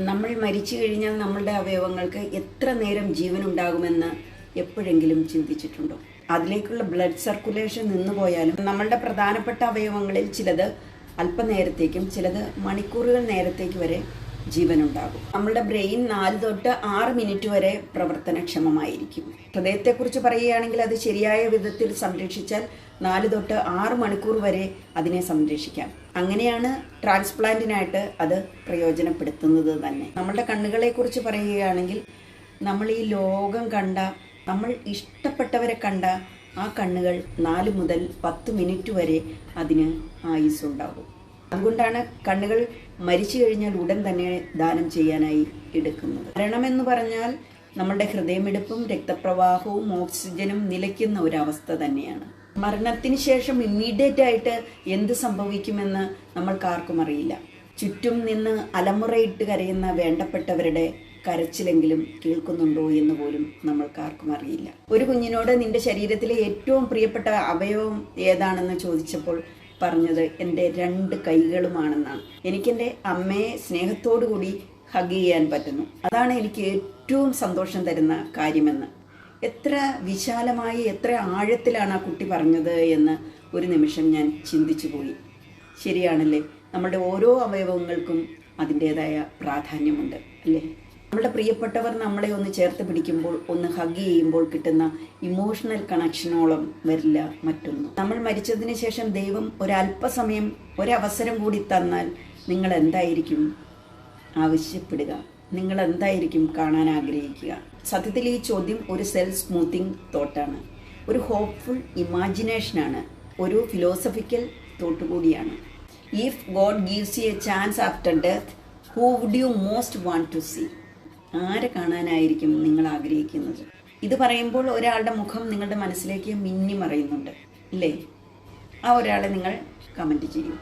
നമ്മൾ മരിച്ചു കഴിഞ്ഞാൽ നമ്മളുടെ അവയവങ്ങൾക്ക് എത്ര നേരം ജീവനുണ്ടാകുമെന്ന് എപ്പോഴെങ്കിലും ചിന്തിച്ചിട്ടുണ്ടോ? അതിലേക്കുള്ള ബ്ലഡ് സർക്കുലേഷൻ നിന്നു പോയാലും നമ്മളുടെ പ്രധാനപ്പെട്ട അവയവങ്ങളിൽ ചിലത് അല്പനേരത്തേക്കും ചിലത് മണിക്കൂറുകൾ നേരത്തേക്ക് വരെ ജീവനുണ്ടാകും. നമ്മളുടെ ബ്രെയിൻ നാല് തൊട്ട് ആറ് മിനിറ്റ് വരെ പ്രവർത്തനക്ഷമമായിരിക്കും. ഹൃദയത്തെക്കുറിച്ച് പറയുകയാണെങ്കിൽ അത് ശരിയായ വിധത്തിൽ സംരക്ഷിച്ചാൽ നാല് തൊട്ട് ആറ് മണിക്കൂർ വരെ അതിനെ സംരക്ഷിക്കാം. അങ്ങനെയാണ് ട്രാൻസ്പ്ലാന്റിനായിട്ട് അത് പ്രയോജനപ്പെടുത്തുന്നത് തന്നെ. നമ്മളുടെ കണ്ണുകളെ കുറിച്ച് പറയുകയാണെങ്കിൽ നമ്മൾ ഈ ലോകം കണ്ട നമ്മൾ ഇഷ്ടപ്പെട്ടവരെ കണ്ട ആ കണ്ണുകൾ നാല് മുതൽ പത്ത് മിനിറ്റ് വരെ അതിന് ആയുസ് ഉണ്ടാകും അതുകൊണ്ടാണ് കണ്ണുകൾ മരിച്ചു കഴിഞ്ഞാൽ ഉടൻ തന്നെ ദാനം ചെയ്യാനായി എടുക്കുന്നത്. മരണമെന്ന് പറഞ്ഞാൽ നമ്മളുടെ ഹൃദയമിടിപ്പും രക്തപ്രവാഹവും ഓക്സിജനും നിലയ്ക്കുന്ന ഒരവസ്ഥ തന്നെയാണ്. മരണത്തിന് ശേഷം ഇമ്മീഡിയറ്റ് ആയിട്ട് എന്ത് സംഭവിക്കുമെന്ന് നമ്മൾക്കാർക്കും അറിയില്ല. ചുറ്റും നിന്ന് അലമുറയിട്ട് കരയുന്ന വേണ്ടപ്പെട്ടവരുടെ കരച്ചിലെങ്കിലും കേൾക്കുന്നുണ്ടോ എന്ന് പോലും നമ്മൾക്കാർക്കും അറിയില്ല. ഒരു കുഞ്ഞിനോട് നിന്റെ ശരീരത്തിലെ ഏറ്റവും പ്രിയപ്പെട്ട അവയവം ഏതാണെന്ന് ചോദിച്ചപ്പോൾ പറഞ്ഞത് എന്റെ രണ്ട് കൈകളുമാണെന്നാണ്. എനിക്കെന്റെ അമ്മയെ സ്നേഹത്തോടു കൂടി ഹഗ് ചെയ്യാൻ പറ്റുന്നു. അതാണ് എനിക്ക് ഏറ്റവും സന്തോഷം തരുന്ന കാര്യമെന്ന്. എത്ര വിശാലമായി എത്ര ആഴത്തിലാണ് ആ കുട്ടി പറഞ്ഞത് എന്ന് ഒരു നിമിഷം ഞാൻ ചിന്തിച്ചു പോയി. ശരിയാണല്ലേ? നമ്മുടെ ഓരോ അവയവങ്ങൾക്കും അതിന്റേതായ പ്രാധാന്യമുണ്ട് അല്ലേ? നമ്മുടെ പ്രിയപ്പെട്ടവർ നമ്മളെ ഒന്ന് ചേർത്ത് പിടിക്കുമ്പോൾ ഒന്ന് ഹഗ് ചെയ്യുമ്പോൾ കിട്ടുന്ന ഇമോഷണൽ കണക്ഷനോളം വരില്ല മറ്റൊന്നും. നമ്മൾ മരിച്ചതിന് ശേഷം ദൈവം ഒരല്പസമയം ഒരവസരം കൂടി തന്നാൽ നിങ്ങൾ എന്തായിരിക്കും ആവശ്യപ്പെടുക. നിങ്ങൾ എന്തായിരിക്കും കാണാൻ ആഗ്രഹിക്കുക? സത്യത്തിൽ ഈ ചോദ്യം ഒരു സെൽഫ് സ്മൂത്തിങ് തോട്ടാണ് ഒരു ഹോപ്പ്ഫുൾ ഇമാജിനേഷനാണ് ഒരു ഫിലോസഫിക്കൽ തോട്ട് കൂടിയാണ്. If god gives you a chance after death who would you most want to see ആരെ കാണാനായിരിക്കും നിങ്ങൾ ആഗ്രഹിക്കുന്നത്? ഇത് പറയുമ്പോൾ ഒരാളുടെ മുഖം നിങ്ങളുടെ മനസ്സിലേക്ക് മിന്നി മറയുന്നുണ്ട് അല്ലേ ആ ഒരാളെ നിങ്ങൾ കമന്റ് ചെയ്യൂ.